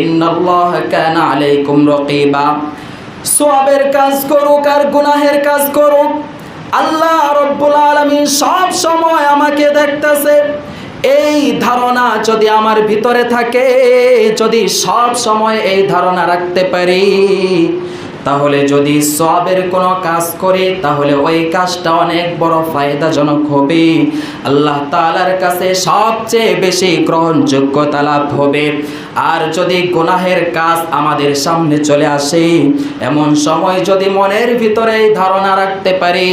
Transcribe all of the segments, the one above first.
ইন্নাল্লাহ কানা আলাইকুম রকিবা। সোয়াবের কাজ করুক আর গুনাহের কাজ করুক। আল্লাহ রব্বুল আলমিন সব সময় আমাকে দেখতেছে। এই ধারণা যদি আমার ভিতরে থাকে, যদি সব সময় এই ধারণা রাখতে পারি তাহলে যদি সবের কোনো কাজ করি, তাহলে ওই কাজটা অনেক বড় ফায়দাজনক হবে। আল্লাহ তাআলার কাছে সবচেয়ে বেশি গ্রহণযোগ্যতা লাভ হবে। আর যদি গুনাহের কাজ আমাদের সামনে চলে আসে, এমন সময় যদি মনের ভিতরে ধারণা রাখতে পারি,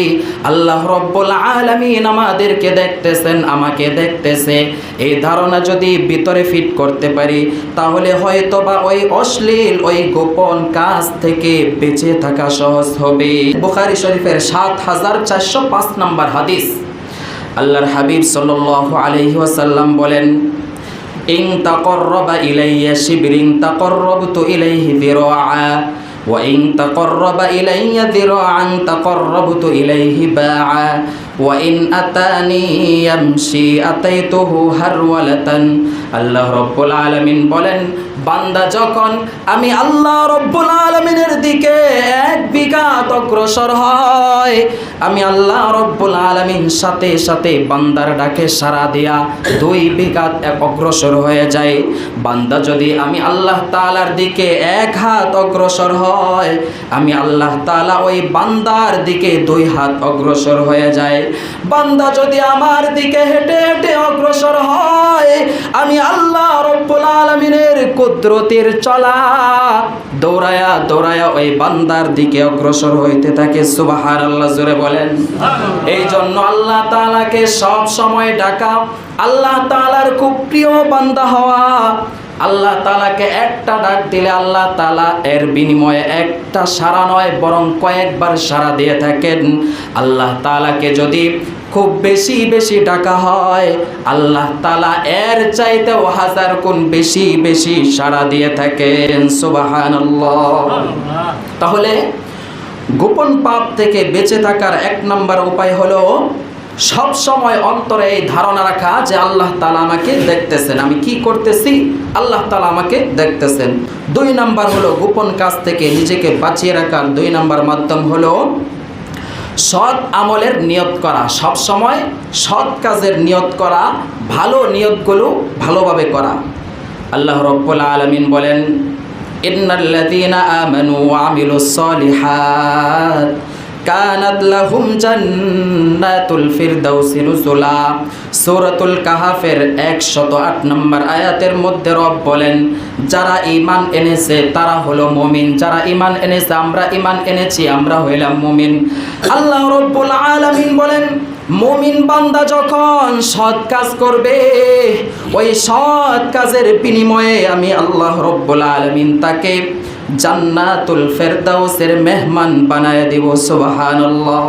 আল্লাহ রব্বুল আলামিন আমাদেরকে দেখতেছেন, আমাকে দেখতেছে। এই ধারণা যদি ভিতরে ফিট করতে পারি, তাহলে হয়তো বা ওই অশ্লীল, ওই গোপন কাজ থেকে বেঁচে থাকা সহজ হবে বুখারি শরীফের সাত হাজার চারশো পাঁচ নম্বর হাদিস আল্লাহর হাবিব সাল্লাল্লাহু আলাইহি ওয়াসাল্লাম বলেন ইন তাকররবা ইলাইয়া শিবরিন তাকররবতু ইলাইহি দিরাআ وإن تقرب إلي ذراعا تقربت إليه باعا وإن أتاني يمشي أتيته هرولة আল্লাহ রব্বুল আলামিন বলেন বান্দা যখন আমি আল্লাহ রব্বুল আলমিনের দিকে এক বিঘাত অগ্রসর হয়, আমি আল্লাহ রব্বুল আলমিন সাথে সাথে বান্দার ডাকে সারা দিয়া দুই বিঘাত এক অগ্রসর হয়ে যায়। বান্দা যদি আমি আল্লাহ তালার দিকে এক হাত অগ্রসর হয়, আমি আল্লাহ তালা ওই বান্দার দিকে দুই হাত অগ্রসর হয়ে যায়। বান্দা যদি আমার দিকে হেঁটে হেঁটে অগ্রসর হয় আমি আল্লাহ রব্বুল আলমিনের কুদরতের চলা দৌড়ায়া দৌড়ায়া ওই বান্দার দিকে অগ্রসর হইতে থাকে সুবাহার আল্লাহ জোরে বলেন। এই জন্য আল্লাহ তালাকে সব সময় ডাকা, আল্লাহ তালার খুব প্রিয় বান্দা হওয়া আল্লাহ তালাকে একটা ডাক দিলে আল্লাহ তালা এর বিনিময়ে একটা সারা নয়, বরং কয়েকবার সারা দিয়ে থাকেন। আল্লাহ তালাকে যদি খুব বেশি বেশি ডাকা হয়, আল্লাহ তালা এর চাইতেও হাজার কোন বেশি বেশি সারা দিয়ে থাকেন। সুবাহান তাহলে গোপন পাপ থেকে বেঁচে থাকার এক নম্বর উপায় হলো সব সময় অন্তরে এই ধারণা রাখা যে আল্লাহ তালা আমাকে দেখতেছেন। আমি কি করতেছি? আল্লাহ তালা আমাকে দেখতেছেন। দুই নাম্বার হলো গোপন কাজ থেকে নিজেকে বাঁচিয়ে রাখার দুই নাম্বার মাধ্যম হলো সৎ আমলের নিয়ত করা। সব সময় সৎ কাজের নিয়ত করা, ভালো নিয়তগুলো ভালোভাবে করা। আল্লাহ রব্বুল আলমিন বলেন, ইন্নাল্লাযীনা আমানু ওয়া আমিলুস কানাত লাহুম জান্নাতুল ফিরদাউসি নুজুলা। সূরাতুল কাহাফের 108 নম্বর আয়াতের মধ্যে রব বলেন, যারা ঈমান এনেছে, তারা হলো মুমিন। যারা ঈমান এনেছে, আমরা ঈমান এনেছি, আমরা হইলাম মুমিন। আল্লাহ রব্বুল আলামিন বলেন, মুমিন বান্দা যখন সৎ কাজ করবে, ওই সৎ কাজের বিনিময়ে আমি আল্লাহ রব্বুল আলামিন তাকে জান্নাতুল ফেরদাউসের মেহমান বানায় দিব সুবহানাল্লাহ।